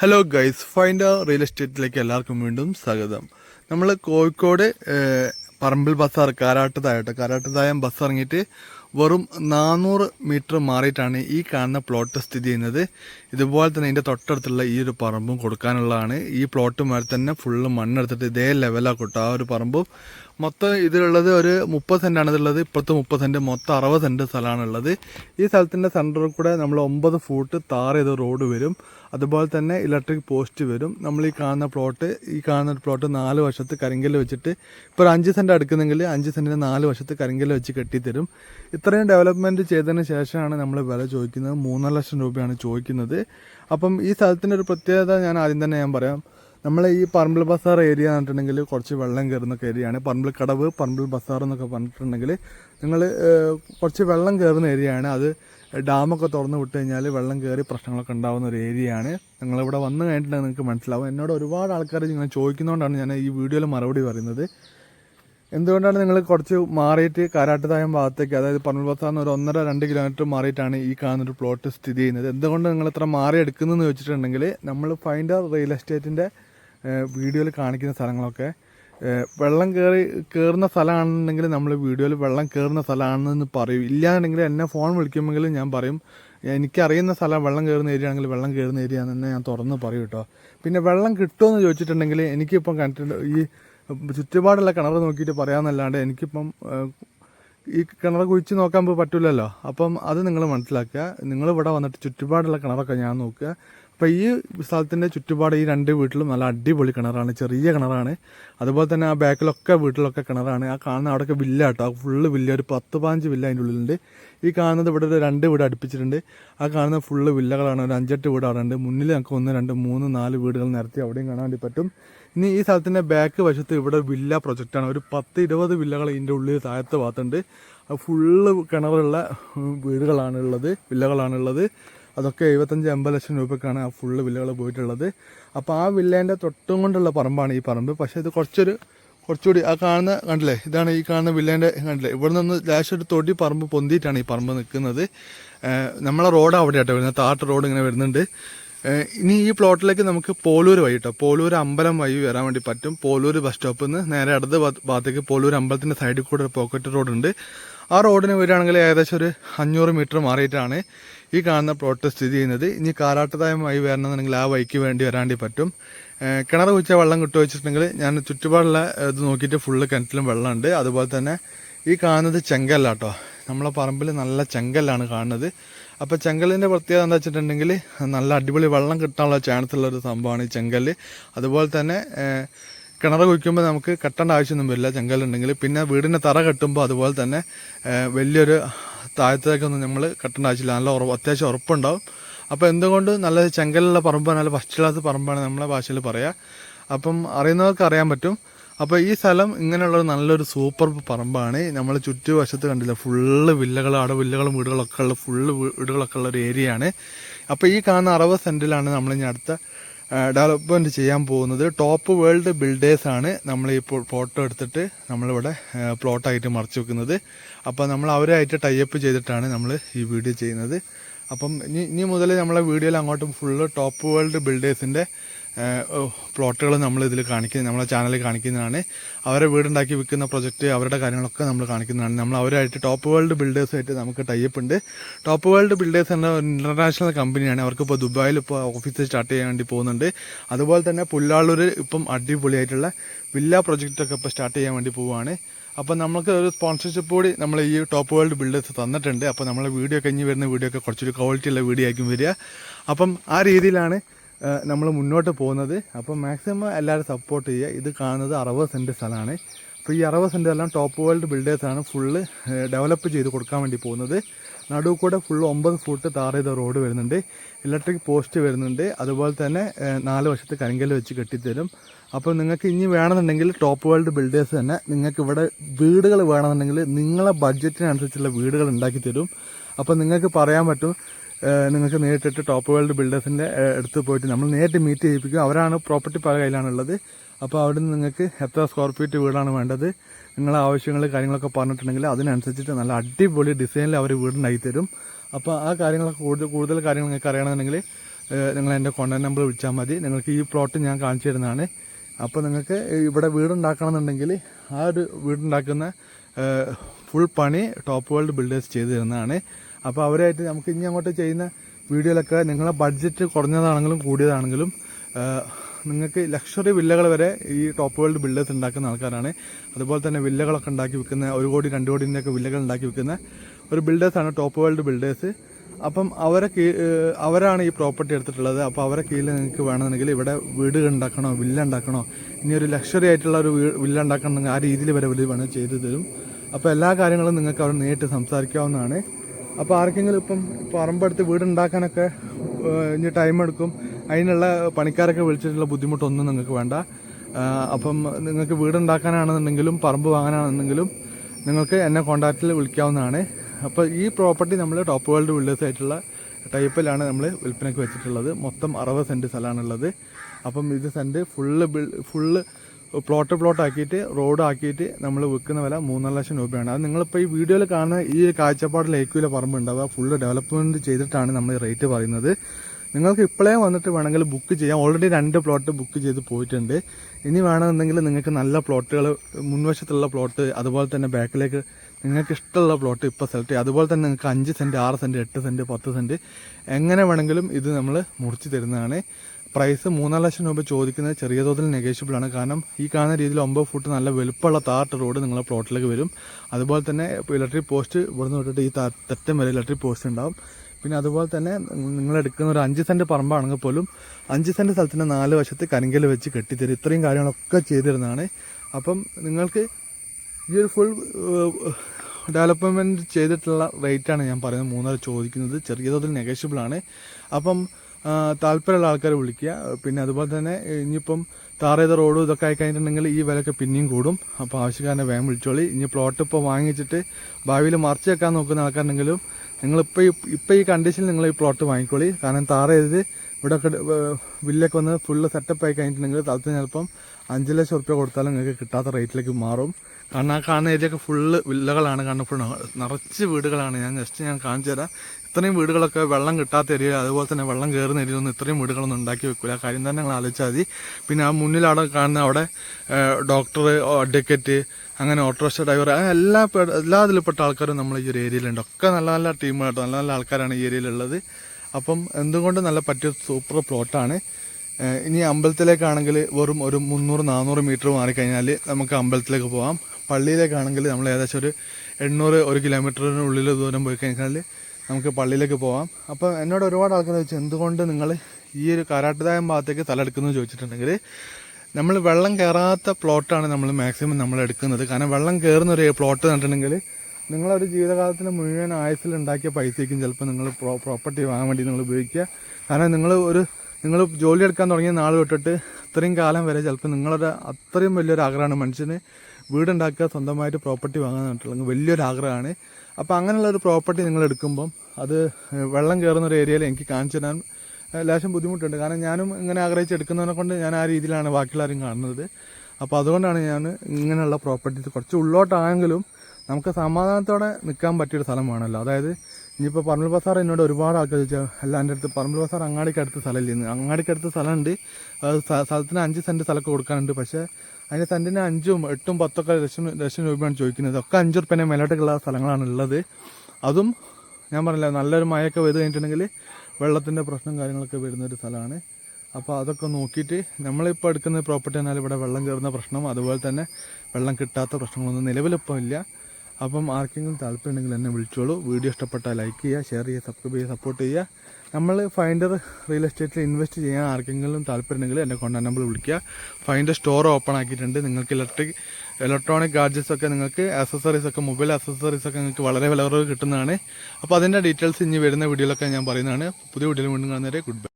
Hello guys find real എസ്റ്റേറ്റിലേക്ക് എല്ലാവർക്കും വീണ്ടും സ്വാഗതം. നമ്മൾ കോഴിക്കോട് പറമ്പിൽ ബസാർ കാരാട്ടതായിട്ട് കാരാട്ടതായം ബസ് ഇറങ്ങിയിട്ട് വെറും നാനൂറ് മീറ്റർ മാറിയിട്ടാണ് ഈ കാണുന്ന പ്ലോട്ട് സ്ഥിതി ചെയ്യുന്നത്. ഇതുപോലെ തന്നെ ഇതിന്റെ തൊട്ടടുത്തുള്ള ഈ ഒരു പറമ്പും കൊടുക്കാനുള്ളതാണ്. ഈ പ്ലോട്ട് മാറി തന്നെ ഫുള്ള് മണ്ണെടുത്തിട്ട് ഇതേ ലെവലാക്കും ആ ഒരു പറമ്പും മൊത്തം ഇതിലുള്ളത് ഒരു മുപ്പത് സെന്റാണ് ഇതുള്ളത് ഇപ്പോഴത്തെ മുപ്പത് സെന്റ് മൊത്തം അറുപത് സെന്റ് സ്ഥലമാണുള്ളത്. ഈ സ്ഥലത്തിന്റെ സെന്ററിൽ കൂടെ നമ്മൾ ഒമ്പത് ഫൂട്ട് താർ ചെയ്ത റോഡ് വരും. അതുപോലെ തന്നെ ഇലക്ട്രിക് പോസ്റ്റ് വരും. നമ്മൾ ഈ കാണുന്ന പ്ലോട്ട് ഈ കാണുന്ന പ്ലോട്ട് നാല് വശത്ത് കരിങ്കല്ല് വെച്ചിട്ട് ഇപ്പോൾ ഒരു അഞ്ച് സെന്റ് അടുക്കുന്നെങ്കിൽ അഞ്ച് സെന്റിന് നാല് വശത്ത് കരിങ്കല്ല് വെച്ച് കെട്ടിത്തരും. ഇത്രയും ഡെവലപ്മെന്റ് ചെയ്തതിന് ശേഷമാണ് നമ്മൾ വില ചോദിക്കുന്നത്. മൂന്നര ലക്ഷം രൂപയാണ് ചോദിക്കുന്നത്. അപ്പം ഈ സ്ഥലത്തിന്റെ ഒരു പ്രത്യേകത ഞാൻ ആദ്യം തന്നെ ഞാൻ പറയാം. നമ്മളെ ഈ പറമ്പിൽ ബസാർ ഏരിയ എന്ന് പറഞ്ഞിട്ടുണ്ടെങ്കിൽ കുറച്ച് വെള്ളം കയറുന്ന ഏരിയയാണ് പറമ്പിൽ കടവ് പറമ്പിൽ ബസാർ എന്നൊക്കെ പറഞ്ഞിട്ടുണ്ടെങ്കിൽ നിങ്ങൾ കുറച്ച് വെള്ളം കയറുന്ന ഏരിയയാണ് അത് ഡാമൊക്കെ തുറന്ന് വിട്ട് കഴിഞ്ഞാൽ വെള്ളം കയറി പ്രശ്നങ്ങളൊക്കെ ഉണ്ടാകുന്ന ഒരു ഏരിയയാണ് നിങ്ങളിവിടെ വന്നു കഴിഞ്ഞിട്ടുണ്ടെങ്കിൽ നിങ്ങൾക്ക് മനസ്സിലാവും. എന്നോട് ഒരുപാട് ആൾക്കാർ ഇങ്ങനെ ചോദിക്കുന്നതുകൊണ്ടാണ് ഞാൻ ഈ വീഡിയോയിൽ മറുപടി പറയുന്നത്. എന്തുകൊണ്ടാണ് നിങ്ങൾ കുറച്ച് മാറിയിട്ട് കാരാട്ടുതായം ഭാഗത്തേക്ക് അതായത് പറമ്പിൽ എന്ന് ഒരു ഒന്നര രണ്ട് കിലോമീറ്റർ മാറിയിട്ടാണ് ഈ കാണുന്നൊരു പ്ലോട്ട് സ്ഥിതി ചെയ്യുന്നത്? എന്തുകൊണ്ട് നിങ്ങൾ ഇത്ര മാറി എടുക്കുന്നതെന്ന് ചോദിച്ചിട്ടുണ്ടെങ്കിൽ നമ്മൾ ഫൈൻഡർ റിയൽ എസ്റ്റേറ്റിന്റെ വീഡിയോയിൽ കാണിക്കുന്ന സ്ഥലങ്ങളൊക്കെ. വെള്ളം കയറി കയറുന്ന സ്ഥലമാണെന്നുണ്ടെങ്കിൽ നമ്മൾ വീഡിയോയിൽ വെള്ളം കയറുന്ന സ്ഥലമാണെന്ന് പറയും. ഇല്ലാന്നുണ്ടെങ്കിൽ എന്നെ ഫോൺ വിളിക്കുമെങ്കിൽ ഞാൻ പറയും. എനിക്കറിയുന്ന സ്ഥലം വെള്ളം കയറുന്ന ഏരിയ ആണെങ്കിൽ വെള്ളം കയറുന്ന ഏരിയ തന്നെ ഞാൻ തുറന്ന് പറയും കേട്ടോ. പിന്നെ വെള്ളം കിട്ടുമെന്ന് ചോദിച്ചിട്ടുണ്ടെങ്കിൽ എനിക്കിപ്പം കണ്ടിട്ടുണ്ട് ഈ ചുറ്റുപാടുള്ള കിണർ നോക്കിയിട്ട് പറയാമെന്നല്ലാണ്ട് എനിക്കിപ്പം ഈ കിണർ കുഴിച്ച് നോക്കാൻ പറ്റില്ലല്ലോ അപ്പം അത് നിങ്ങൾ മനസ്സിലാക്കുക. നിങ്ങൾ ഇവിടെ വന്നിട്ട് ചുറ്റുപാടുള്ള കിണറൊക്കെ ഞാൻ നോക്കുക. അപ്പോൾ ഈ സ്ഥലത്തിന്റെ ചുറ്റുപാട് ഈ രണ്ട് വീട്ടിലും നല്ല അടിപൊളി കിണറാണ് ചെറിയ കിണറാണ്. അതുപോലെ തന്നെ ആ ബാക്കിലൊക്കെ വീട്ടിലൊക്കെ കിണറാണ്. ആ കാണുന്ന അവിടെയൊക്കെ വില്ല കേട്ടോ. ഫുള്ള് വില്ല ഒരു പത്ത് പതിനഞ്ച് വില്ല അതിന്റെ ഉള്ളിലുണ്ട്. ഈ കാണുന്നത് ഇവിടെ ഒരു രണ്ട് വീട് അടുപ്പിച്ചിട്ടുണ്ട്. ആ കാണുന്ന ഫുള്ള് വില്ലകളാണ്. ഒരു അഞ്ചെട്ട് വീട് അവിടെ ഉണ്ട്. മുന്നിൽ നമുക്ക് ഒന്ന് രണ്ട് മൂന്ന് നാല് വീടുകൾ നിരത്തി അവിടെയും കാണാൻ വേണ്ടി പറ്റും. ഇനി ഈ സ്ഥലത്തിന്റെ ബാക്ക് വശത്ത് ഇവിടെ വില്ല പ്രൊജക്റ്റാണ് ഒരു പത്ത് ഇരുപത് വില്ലകൾ ഇതിന്റെ ഉള്ളിൽ താഴത്തെ ഭാഗത്തുണ്ട്. ഫുള്ള് കിണറുള്ള വീടുകളാണുള്ളത് വില്ലകളാണുള്ളത് അതൊക്കെ എഴുപത്തഞ്ച് അമ്പത് ലക്ഷം രൂപയ്ക്കാണ് ആ ഫുള്ള് വില്ലകൾ പോയിട്ടുള്ളത്. അപ്പോൾ ആ വില്ലേന്റെ തൊട്ടും കൊണ്ടുള്ള പറമ്പാണ് ഈ പറമ്പ്. പക്ഷേ ഇത് കുറച്ചൊരു കുറച്ചുകൂടി ആ കാണുന്ന കണ്ടില്ലേ ഇതാണ് ഈ കാണുന്ന വില്ലേന്റെ കണ്ടില്ലേ ഇവിടെ നിന്ന് ലാസ്റ്റ് ഒരു തൊടി പറമ്പ് പൊന്തിയിട്ടാണ് ഈ പറമ്പ് നിൽക്കുന്നത്. നമ്മളെ റോഡ് അവിടെ വരുന്നത്. താട്ട് റോഡ് ഇങ്ങനെ വരുന്നുണ്ട്. ഇനി ഈ പ്ലോട്ടിലേക്ക് നമുക്ക് പോലൂർ വഴി കേട്ടോ പോലൂർ അമ്പലം വഴി വരാൻ വേണ്ടി പറ്റും. പോലൂർ ബസ് സ്റ്റോപ്പിൽ നിന്ന് നേരെ അടുത്ത ഭാഗത്തേക്ക് പോലൂർ അമ്പലത്തിന്റെ സൈഡിൽ കൂടെ ഒരു പോക്കറ്റ് റോഡുണ്ട് ആ റോഡിന് വരികയാണെങ്കിൽ ഏകദേശം ഒരു അഞ്ഞൂറ് മീറ്റർ മാറിയിട്ടാണ് ഈ കാണുന്ന പ്ലോട്ട് സ്ഥിതി ചെയ്യുന്നത്. ഇനി കാലാട്ടതായം വഴി വരണമെന്നുണ്ടെങ്കിൽ ആ വഴിക്ക് വേണ്ടി വരാണ്ടി പറ്റും. കിണർ കുഴിച്ച വെള്ളം കിട്ടു വെച്ചിട്ടുണ്ടെങ്കിൽ ഞാൻ ചുറ്റുപാടുള്ള ഇത് നോക്കിയിട്ട് ഫുള്ള് കിണറ്റിലും വെള്ളമുണ്ട്. അതുപോലെ തന്നെ ഈ കാണുന്നത് ചെങ്കല്ല കേട്ടോ നമ്മളെ പറമ്പിൽ നല്ല ചെങ്കല്ലാണ് കാണുന്നത്. അപ്പോൾ ചെങ്കലിന്റെ പ്രത്യേകത എന്താ വെച്ചിട്ടുണ്ടെങ്കിൽ നല്ല അടിപൊളി വെള്ളം കിട്ടാനുള്ള ചാൻസ് ഒരു സംഭവമാണ് ഈ ചെങ്കൽ അതുപോലെ തന്നെ കിണർ കുഴിക്കുമ്പോൾ നമുക്ക് കെട്ടേണ്ട ആവശ്യമൊന്നും വരില്ല ചെങ്കലുണ്ടെങ്കിൽ പിന്നെ വീടിന്റെ തറ കെട്ടുമ്പോൾ അതുപോലെ തന്നെ വലിയൊരു താഴത്തേക്കൊന്നും നമ്മൾ കെട്ടേണ്ട ആവശ്യമില്ല. നല്ല ഉറപ്പ് അത്യാവശ്യം ഉറപ്പുണ്ടാവും. അപ്പോൾ എന്തുകൊണ്ട് നല്ല ചെങ്കലുള്ള പറമ്പാണ് നല്ല ഫസ്റ്റ് ക്ലാസ് പറമ്പാണ് നമ്മളെ ഭാഷയിൽ പറയുക അപ്പം അറിയുന്നവർക്ക് അറിയാൻ പറ്റും. അപ്പോൾ ഈ സ്ഥലം ഇങ്ങനെയുള്ള നല്ലൊരു സൂപ്പർ പറമ്പാണ്. നമ്മൾ ചുറ്റുവശത്ത് കണ്ടില്ല ഫുള്ള് വില്ലകൾ അവിടെ വില്ലകളും വീടുകളൊക്കെ ഉള്ള ഫുള്ള് വീടുകളൊക്കെ ഉള്ള ഒരു ഏരിയയാണ് അപ്പോൾ ഈ കാണുന്ന അറുപത് സെന്റിലാണ് നമ്മൾ ഇനി അടുത്ത ഡെവലപ്മെന്റ് ചെയ്യാൻ പോകുന്നത്. ടോപ്പ് വേൾഡ് ബിൽഡേഴ്സ് ആണ് നമ്മൾ ഈ ഫോട്ടോ എടുത്തിട്ട് നമ്മളിവിടെ പ്ലോട്ടായിട്ട് മറച്ചു വെക്കുന്നത്. അപ്പോൾ നമ്മൾ അവരായിട്ട് ടൈപ്പ് ചെയ്തിട്ടാണ് നമ്മൾ ഈ വീഡിയോ ചെയ്യുന്നത്. അപ്പം ഇനി ഇനി മുതൽ നമ്മളെ വീഡിയോയിൽ അങ്ങോട്ടും ഫുള്ള് ടോപ്പ് വേൾഡ് ബിൽഡേഴ്സിന്റെ പ്ലോട്ടുകൾ നമ്മൾ ഇതിൽ കാണിക്കുന്നത് നമ്മളെ ചാനലിൽ കാണിക്കുന്നതാണ്. അവരെ വീടുണ്ടാക്കി വിൽക്കുന്ന പ്രൊജക്റ്റ് അവരുടെ കാര്യങ്ങളൊക്കെ നമ്മൾ കാണിക്കുന്നതാണ്. നമ്മൾ അവരായിട്ട് ടോപ്പ് വേൾഡ് ബിൽഡേഴ്സായിട്ട് നമുക്ക് ടൈപ്പ് ഉണ്ട് ടോപ്പ് വേൾഡ് ബിൽഡേഴ്സ് എന്ന ഇന്റർനാഷണൽ കമ്പനിയാണ്. അവർക്കിപ്പോൾ ദുബായിൽ ഇപ്പോൾ ഓഫീസ് സ്റ്റാർട്ട് ചെയ്യാൻ വേണ്ടി പോകുന്നുണ്ട്. അതുപോലെ തന്നെ പുല്ലാളൂർ ഇപ്പം അടിപൊളിയായിട്ടുള്ള വില്ല പ്രൊജക്റ്റൊക്കെ ഇപ്പോൾ സ്റ്റാർട്ട് ചെയ്യാൻ വേണ്ടി പോവുകയാണ് അപ്പോൾ നമുക്ക് ഒരു സ്പോൺസർഷിപ്പ് കൂടി നമ്മൾ ഈ ടോപ്പ് വേൾഡ് ബിൽഡേഴ്സ് തന്നിട്ടുണ്ട്. അപ്പോൾ നമ്മളെ വീഡിയോ കഴിഞ്ഞ് വരുന്ന വീഡിയോ ഒക്കെ കുറച്ചൊരു ക്വാളിറ്റി ഉള്ള വീഡിയോ ആയിരിക്കും വരിക. അപ്പം ആ രീതിയിലാണ് നമ്മൾ മുന്നോട്ട് പോകുന്നത്. അപ്പോൾ മാക്സിമം എല്ലാവരും സപ്പോർട്ട് ചെയ്യുക. ഇത് കാണുന്നത് അറുപത് സെന്റ് സ്ഥലമാണ്. അപ്പോൾ ഈ അറുപത് സെന്റ് എല്ലാം ടോപ്പ് വേൾഡ് ബിൽഡേഴ്സാണ് ഫുള്ള് ഡെവലപ്പ് ചെയ്ത് കൊടുക്കാൻ വേണ്ടി പോകുന്നത്. നടുവ് കൂടെ ഫുള്ള് ഒമ്പത് ഫുട്ട് താർ ചെയ്ത റോഡ് വരുന്നുണ്ട്. ഇലക്ട്രിക് പോസ്റ്റ് വരുന്നുണ്ട്. അതുപോലെ തന്നെ നാല് വശത്ത് കരിങ്കൽ വെച്ച് കെട്ടിത്തരും. അപ്പോൾ നിങ്ങൾക്ക് ഇനി വേണമെന്നുണ്ടെങ്കിൽ ടോപ്പ് വേൾഡ് ബിൽഡേഴ്സ് തന്നെ നിങ്ങൾക്ക് ഇവിടെ വീടുകൾ വേണമെന്നുണ്ടെങ്കിൽ നിങ്ങളെ ബഡ്ജറ്റിനനുസരിച്ചുള്ള വീടുകൾ ഉണ്ടാക്കി തരും. അപ്പോൾ നിങ്ങൾക്ക് പറയാൻ പറ്റും നിങ്ങൾക്ക് നേരിട്ടിട്ട് ടോപ്പ് വേൾഡ് ബിൽഡേഴ്സിന്റെ അടുത്ത് പോയിട്ട് നമ്മൾ നേരിട്ട് മീറ്റ് ചെയ്യിപ്പിക്കും. അവരാണ് പ്രോപ്പർട്ടി പല കയ്യിലാണുള്ളത്. അപ്പോൾ അവിടെ നിന്ന് നിങ്ങൾക്ക് എത്ര സ്ക്വയർ ഫീറ്റ് വീടാണ് വേണ്ടത് നിങ്ങളെ ആവശ്യങ്ങൾ കാര്യങ്ങളൊക്കെ പറഞ്ഞിട്ടുണ്ടെങ്കിൽ അതിനനുസരിച്ചിട്ട് നല്ല അടിപൊളി ഡിസൈനിൽ അവർ വീടുണ്ടാക്കി തരും. അപ്പോൾ ആ കാര്യങ്ങളൊക്കെ കൂടുതൽ കൂടുതൽ കാര്യങ്ങൾ നിങ്ങൾക്ക് അറിയണമെന്നുണ്ടെങ്കിൽ നിങ്ങൾ എന്റെ കോൺടാക്ട് നമ്പർ വിളിച്ചാൽ മതി. നിങ്ങൾക്ക് ഈ പ്ലോട്ട് ഞാൻ കാണിച്ചു തരുന്നതാണ്. അപ്പോൾ നിങ്ങൾക്ക് ഇവിടെ വീടുണ്ടാക്കണം എന്നുണ്ടെങ്കിൽ ആ ഒരു വീടുണ്ടാക്കുന്ന ഫുൾ പണി ടോപ്പ് വേൾഡ് ബിൽഡേഴ്സ് ചെയ്തു തരുന്നതാണ്. അപ്പോൾ അവരായിട്ട് നമുക്ക് ഇനി അങ്ങോട്ട് ചെയ്യുന്ന വീഡിയോയിലൊക്കെ നിങ്ങളുടെ ബഡ്ജറ്റ് കുറഞ്ഞതാണെങ്കിലും കൂടിയതാണെങ്കിലും നിങ്ങൾക്ക് ലക്ഷറി വില്ലകൾ വരെ ഈ ടോപ്പ് വേൾഡ് ബിൽഡേഴ്സ് ഉണ്ടാക്കുന്ന ആൾക്കാരാണ്. അതുപോലെ തന്നെ വില്ലകളൊക്കെ ഉണ്ടാക്കി വിൽക്കുന്ന ഒരു കോടി രണ്ട് കോടിന്റെ ഒക്കെ വില്ലകൾ ഉണ്ടാക്കി വിൽക്കുന്ന ഒരു ബിൽഡേഴ്സാണ് ടോപ്പ് വേൾഡ് ബിൽഡേഴ്സ് അപ്പം അവരെ അവരാണ് ഈ പ്രോപ്പർട്ടി എടുത്തിട്ടുള്ളത്. അപ്പോൾ അവരെ കീഴിൽ നിങ്ങൾക്ക് വേണമെന്നുണ്ടെങ്കിൽ ഇവിടെ വീട് ഉണ്ടാക്കണോ വില്ല ഉണ്ടാക്കണോ ഇനി ഒരു ലക്ഷറി ആയിട്ടുള്ള ഒരു വില്ല ഉണ്ടാക്കണമെങ്കിൽ ആ രീതിയിൽ വരെ വലിയ വേണമെങ്കിൽ ചെയ്തു തരും. അപ്പോൾ എല്ലാ കാര്യങ്ങളും നിങ്ങൾക്ക് അവിടെ നേരിട്ട് സംസാരിക്കാവുന്നതാണ്. അപ്പോൾ ആർക്കെങ്കിലും ഇപ്പം പറമ്പെടുത്ത് വീട് ഉണ്ടാക്കാനൊക്കെ ഏഹ് ഇനി ടൈം എടുക്കും. അതിനുള്ള പണിക്കാരൊക്കെ വിളിച്ചിട്ടുള്ള ബുദ്ധിമുട്ടൊന്നും നിങ്ങൾക്ക് വേണ്ട. അപ്പം നിങ്ങൾക്ക് വീട് ഉണ്ടാക്കാനാണെന്നുണ്ടെങ്കിലും പറമ്പ് വാങ്ങാനാണെന്നുണ്ടെങ്കിലും നിങ്ങൾക്ക് എന്നെ കോൺടാക്റ്റിൽ വിളിക്കാവുന്നതാണ്. അപ്പോൾ ഈ പ്രോപ്പർട്ടി നമ്മൾ ടോപ്പ് വേൾഡ് വില്ലേഴ്സ് ആയിട്ടുള്ള ടൈപ്പിലാണ് നമ്മൾ വിൽപ്പനയ്ക്ക് വെച്ചിട്ടുള്ളത്. മൊത്തം അറുപത് സെന്റ് സ്ഥലമാണുള്ളത്. അപ്പം ഇത് cent full bill full plot plot ആക്കിയിട്ട് റോഡ് ആക്കിയിട്ട് നമ്മൾ വിൽക്കുന്ന വില മൂന്നര ലക്ഷം രൂപയാണ്. അത് നിങ്ങളിപ്പോൾ ഈ വീഡിയോയിൽ കാണുന്ന ഈ കാഴ്ചപ്പാടിൽ ഏക്കുവിലെ പറമ്പ് ഉണ്ടാവുക ഫുൾ ഡെവലപ്മെന്റ് ചെയ്തിട്ടാണ് നമ്മൾ റേറ്റ് പറയുന്നത്. നിങ്ങൾക്ക് ഇപ്പോഴേ വന്നിട്ട് വേണമെങ്കിൽ ബുക്ക് ചെയ്യാം. ഓൾറെഡി രണ്ട് പ്ലോട്ട് ബുക്ക് ചെയ്ത് പോയിട്ടുണ്ട്. ഇനി വേണമെന്നുണ്ടെങ്കിൽ നിങ്ങൾക്ക് നല്ല പ്ലോട്ടുകൾ മുൻവശത്തുള്ള പ്ലോട്ട് അതുപോലെ തന്നെ ബാക്കിലേക്ക് നിങ്ങൾക്ക് ഇഷ്ടമുള്ള പ്ലോട്ട് ഇപ്പോൾ സെലക്ട് ചെയ്യുക അതുപോലെ തന്നെ നിങ്ങൾക്ക് അഞ്ച് സെന്റ് ആറ് സെന്റ് എട്ട് സെന്റ് പത്ത് സെന്റ് എങ്ങനെ വേണമെങ്കിലും ഇത് നമ്മൾ മുറിച്ച് തരുന്നതാണ്. പ്രൈസ് മൂന്നര ലക്ഷം രൂപ ചോദിക്കുന്നത് ചെറിയ തോതിൽ നെഗോഷ്യബിൾ ആണ്. കാരണം ഈ കാണുന്ന രീതിയിൽ ഒമ്പത് ഫുട്ട് നല്ല വലുപ്പമുള്ള താർട്ട് റോഡ് നിങ്ങളുടെ പ്ലോട്ടിലേക്ക് വരും. അതുപോലെ തന്നെ ഇലക്ട്രിക് പോസ്റ്റ് ഇവിടുന്ന് വിട്ടിട്ട് ഈ തെറ്റം വരെ ഇലക്ട്രിക് പോസ്റ്റ് ഉണ്ടാവും. പിന്നെ അതുപോലെ തന്നെ നിങ്ങൾ എടുക്കുന്ന ഒരു അഞ്ച് സെന്റ് പറമ്പാണെങ്കിൽ പോലും അഞ്ച് സെന്റ് സ്ഥലത്തിന്റെ നാല് വശത്ത് കരിങ്കൽ വെച്ച് കെട്ടിത്തരും. ഇത്രയും കാര്യങ്ങളൊക്കെ ചെയ്തിരുന്നതാണ്. അപ്പം നിങ്ങൾക്ക് ഈ ഒരു ഫുൾ ഡെവലപ്മെന്റ് ചെയ്തിട്ടുള്ള റേറ്റാണ് ഞാൻ പറയുന്നത്. മൂന്നര ചോദിക്കുന്നത് ചെറിയ തോതിൽ നെഗോഷ്യബിൾ ആണ്. അപ്പം താല്പര്യമുള്ള ആൾക്കാരെ വിളിക്കുക. പിന്നെ അതുപോലെ തന്നെ ഇനിയിപ്പം താറ ചെയ്ത റോഡും ഇതൊക്കെ ആയി കഴിഞ്ഞിട്ടുണ്ടെങ്കിൽ ഈ വിലയൊക്കെ പിന്നെയും കൂടും. അപ്പോൾ ആവശ്യക്കാരനെ വേഗം വിളിച്ചോളി. ഇനി പ്ലോട്ട് ഇപ്പോൾ വാങ്ങിച്ചിട്ട് ഭാവിയിൽ മറിച്ച് വെക്കാൻ നോക്കുന്ന ആൾക്കാരുണ്ടെങ്കിലും നിങ്ങളിപ്പോൾ ഇപ്പോൾ ഈ കണ്ടീഷനിൽ നിങ്ങൾ ഈ പ്ലോട്ട് വാങ്ങിക്കോളി. കാരണം താറ ചെയ്ത് ഇവിടെ വില്ലൊക്കെ വന്ന് ഫുള്ള് സെറ്റപ്പ് ആയി കഴിഞ്ഞിട്ടുണ്ടെങ്കിൽ സ്ഥലത്ത് ചിലപ്പം അഞ്ച് ലക്ഷം റുപ്യ കൊടുത്താലും നിങ്ങൾക്ക് കിട്ടാത്ത റേറ്റിലേക്ക് മാറും. കാരണം ആ കാണുന്ന ഏരിയയൊക്കെ ഫുള്ള് വില്ലകളാണ്. കാരണം ഫുൾ നിറച്ച് വീടുകളാണ്. ഞാൻ ജസ്റ്റ് ഞാൻ കാണിച്ചു തരാം. ഇത്രയും വീടുകളൊക്കെ വെള്ളം കിട്ടാത്ത ഏരിയ അതുപോലെ തന്നെ വെള്ളം കയറുന്ന ഏരിയയിലൊന്നും ഇത്രയും വീടുകളൊന്നും ഉണ്ടാക്കി വെക്കില്ല കാര്യം തന്നെ നിങ്ങൾ ആലോചിച്ചാൽ മതി. പിന്നെ ആ മുന്നിൽ അവിടെ കാണുന്ന അവിടെ ഡോക്ടർ അഡ്വക്കേറ്റ് അങ്ങനെ ഓട്ടോറിക്ഷ ഡ്രൈവർ അങ്ങനെ എല്ലാ എല്ലാ ഇതിൽപ്പെട്ട ആൾക്കാരും നമ്മൾ ഈ ഒരു ഏരിയയിലുണ്ട് ഒക്കെ നല്ല നല്ല ടീമായിട്ട് നല്ല നല്ല ആൾക്കാരാണ് ഈ ഏരിയയിലുള്ളത് അപ്പം എന്തുകൊണ്ട് നല്ല പറ്റിയ സൂപ്പർ പ്ലോട്ടാണ്. ഇനി അമ്പലത്തിലേക്കാണെങ്കിൽ വെറും ഒരു മുന്നൂറ് നാനൂറ് മീറ്റർ മാറിക്കഴിഞ്ഞാൽ നമുക്ക് അമ്പലത്തിലേക്ക് പോകാം പള്ളിയിലേക്കാണെങ്കിൽ നമ്മൾ ഏകദേശം ഒരു എണ്ണൂറ് ഒരു കിലോമീറ്ററിനുള്ളിൽ ദൂരം പോയി കഴിഞ്ഞാൽ നമുക്ക് പള്ളിയിലേക്ക് പോകാം അപ്പോൾ എന്നോട് ഒരുപാട് ആൾക്കാർ ചോദിച്ചു എന്തുകൊണ്ട് നിങ്ങൾ ഈ ഒരു കാരാട്ടുതായം ഭാഗത്തേക്ക് തലെടുക്കുന്നു ചോദിച്ചിട്ടുണ്ടെങ്കിൽ നമ്മൾ വെള്ളം കയറാത്ത പ്ലോട്ടാണ് നമ്മൾ മാക്സിമം നമ്മൾ എടുക്കുന്നത്. കാരണം വെള്ളം കയറുന്ന ഒരു പ്ലോട്ട് കണ്ടിട്ടുണ്ടെങ്കിൽ നിങ്ങളൊരു ജീവിതകാലത്തിന് മുഴുവൻ ആയുസിൽ ഉണ്ടാക്കിയ പൈസയ്ക്കും ചിലപ്പോൾ നിങ്ങൾ പ്രോ പ്രോപ്പർട്ടി വാങ്ങാൻ വേണ്ടി നിങ്ങൾ ഉപയോഗിക്കുക. കാരണം നിങ്ങൾ ഒരു നിങ്ങൾ ജോലി എടുക്കാൻ തുടങ്ങിയ നാൾ തൊട്ടിട്ട് ഇത്രയും കാലം വരെ ചിലപ്പോൾ നിങ്ങളൊരു അത്രയും വലിയൊരു ആഗ്രഹമാണ് മനുഷ്യന് വീടുണ്ടാക്കുക സ്വന്തമായിട്ട് പ്രോപ്പർട്ടി വാങ്ങാൻ പറഞ്ഞിട്ടുള്ളത് വലിയൊരു ആഗ്രഹമാണ്. അപ്പോൾ അങ്ങനെയുള്ള ഒരു പ്രോപ്പർട്ടി നിങ്ങൾ എടുക്കുമ്പം അത് വെള്ളം കയറുന്ന ഒരു ഏരിയയിൽ എനിക്ക് കാണിച്ചു തരാൻ ലേശം ബുദ്ധിമുട്ടുണ്ട്. കാരണം ഞാനും ഇങ്ങനെ ആഗ്രഹിച്ച് എടുക്കുന്നതിനെ കൊണ്ട് ഞാൻ ആ രീതിയിലാണ് ബാക്കിയുള്ളവരും കാണുന്നത്. അപ്പോൾ അതുകൊണ്ടാണ് ഞാൻ ഇങ്ങനെയുള്ള പ്രോപ്പർട്ടീസ് കുറച്ച് ഉള്ളോട്ടാണെങ്കിലും നമുക്ക് സമാധാനത്തോടെ നിൽക്കാൻ പറ്റിയൊരു സ്ഥലം വേണമല്ലോ. അതായത് ഇനിയിപ്പോൾ പറമ്പിൽ ബസാർ എന്നോട് ഒരുപാട് ആൾക്കാർ ചോദിച്ചാൽ അല്ല എന്റെ അടുത്ത് പറമ്പിൽ ബസാർ അങ്ങാടിക്ക് അടുത്ത സ്ഥലമില്ല. ഇന്ന് അങ്ങാടിക്ക് അടുത്ത സ്ഥലമുണ്ട്. അത് സ്ഥലത്തിന് അഞ്ച് സെന്റ് സ്ഥലമൊക്കെ കൊടുക്കാനുണ്ട്. പക്ഷേ അതിന്റെ സെന്റിന് അഞ്ചും എട്ടും പത്തൊക്കെ ലക്ഷം ലക്ഷം രൂപയാണ് ചോദിക്കുന്നത്. ഒക്കെ അഞ്ച് റുപ്യനെ മേലോട്ടേക്കുള്ള സ്ഥലങ്ങളാണ് ഉള്ളത് അതും ഞാൻ പറഞ്ഞില്ല നല്ലൊരു മഴയൊക്കെ പെയ്ത് കഴിഞ്ഞിട്ടുണ്ടെങ്കിൽ വെള്ളത്തിന്റെ പ്രശ്നം കാര്യങ്ങളൊക്കെ വരുന്ന ഒരു സ്ഥലമാണ്. അപ്പോൾ അതൊക്കെ നോക്കിയിട്ട് നമ്മളിപ്പോൾ എടുക്കുന്ന പ്രോപ്പർട്ടി എന്നാൽ ഇവിടെ വെള്ളം കയറുന്ന പ്രശ്നം അതുപോലെ തന്നെ വെള്ളം കിട്ടാത്ത പ്രശ്നങ്ങളൊന്നും നിലവിലിപ്പോൾ ഇല്ല. അപ്പം ആർക്കെങ്കിലും താല്പര്യമുണ്ടെങ്കിൽ എന്നെ വിളിച്ചോളൂ. വീഡിയോ ഇഷ്ടപ്പെട്ടാൽ ലൈക്ക് ചെയ്യുക ഷെയർ ചെയ്യുക സബ്സ്ക്രൈബ് ചെയ്യുക സപ്പോർട്ട് ചെയ്യുക. നമ്മൾ ഫൈൻഡർ റിയൽ എസ്റ്റേറ്റിൽ ഇൻവെസ്റ്റ് ചെയ്യാൻ ആർക്കെങ്കിലും താല്പര്യമുണ്ടെങ്കിൽ എന്റെ കോൺടാക്ട് നമ്പർ വിളിക്കുക. ഫൈൻഡർ സ്റ്റോർ ഓപ്പൺ ആക്കിയിട്ടുണ്ട്. നിങ്ങൾക്ക് ഇലക്ട്രിക് ഇലക്ട്രോണിക് ഗാഡ്ജറ്റ്സ് ഒക്കെ നിങ്ങൾക്ക് ആക്സസറീസ് ഒക്കെ മൊബൈൽ ആക്സസറീസ് ഒക്കെ നിങ്ങൾക്ക് വളരെ വില കിട്ടുന്നതാണ്. അപ്പോൾ അതിന്റെ ഡീറ്റെയിൽസ് ഇനി വരുന്ന വീഡിയോയിലൊക്കെ ഞാൻ പറയുന്നതാണ്. പുതിയ വീഡിയോയിൽ വീണ്ടും കാണുന്നവരെ ഗുഡ് ബൈ